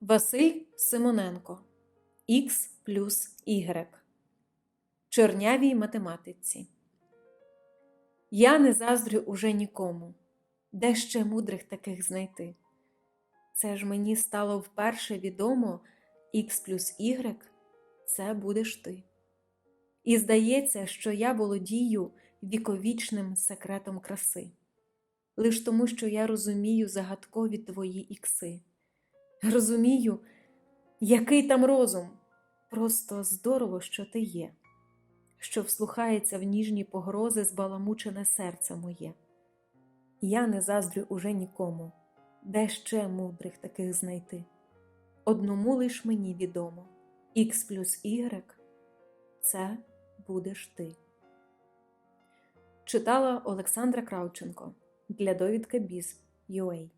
Василь Симоненко Х плюс Y. Чорнявій математиці. Я не заздрю уже нікому, де ще мудрих таких знайти. Це ж мені стало вперше відомо Х плюс Y – це будеш ти. І здається, що я володію віковічним секретом краси, лиш тому, що я розумію загадкові твої ікси. Розумію, який там розум. Просто здорово, що ти є, що вслухається в ніжні погрози збаламучене серце моє. Я не заздрю уже нікому, де ще мудрих таких знайти. Одному лиш мені відомо Х плюс Y – це будеш ти. Читала Олександра Кравченко для довідки Біз.UA